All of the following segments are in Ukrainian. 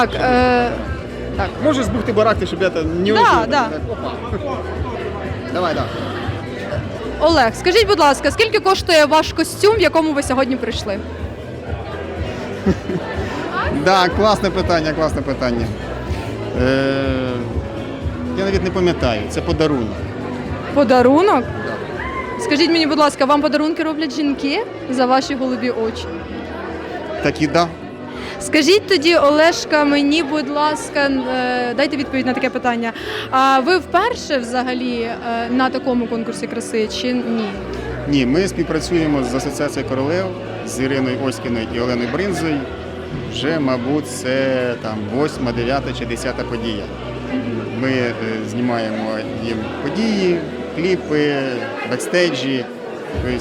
Так, е, так. Можеш збухти барахти, щоб я там не Да, уйшов. да. Опа. Давай, так. Олег, скажіть, будь ласка, скільки коштує ваш костюм, в якому ви сьогодні прийшли? Да, класне питання, класне питання. Е, я навіть не пам'ятаю, це подарунок. Подарунок? Скажіть мені, будь ласка, вам подарунки роблять жінки за ваші голубі очі? Так і да. Скажіть тоді, Олешка, мені, будь ласка, е, дайте відповідь на таке питання. А ви вперше взагалі е, на такому конкурсі краси чи ні? Ні, ми співпрацюємо з Асоціацією королев з Іриною Оськіною і Оленою Бринзою. Вже, мабуть, це там 8, 9 чи 10 подія. Ми е, знімаємо їм події, кліпи, бекстейджі, тобто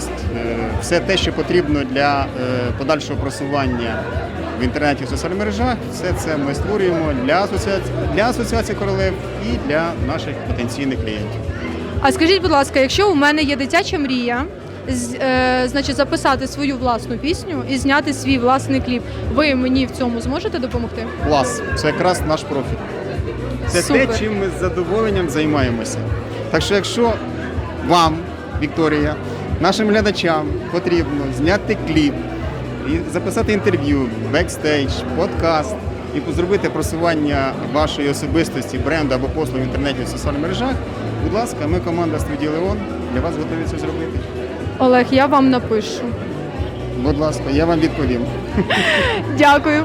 все те, що потрібно для подальшого просування в інтернеті в соціальних мережах, все це ми створюємо для асоціації, для асоціації королев і для наших потенційних клієнтів. А скажіть, будь ласка, якщо у мене є дитяча мрія, з- е, значить записати свою власну пісню і зняти свій власний кліп, ви мені в цьому зможете допомогти? Клас, це якраз наш профіль. Це Супер. те, чим ми з задоволенням займаємося. Так що, якщо вам, Вікторія, нашим глядачам потрібно зняти кліп, і записати інтерв'ю, бекстейдж, подкаст і зробити просування вашої особистості, бренду або послуг в інтернеті в соціальних мережах, будь ласка, ми команда студії Леон для вас готові це зробити. Олег, я вам напишу. Будь ласка, я вам відповім. Дякую.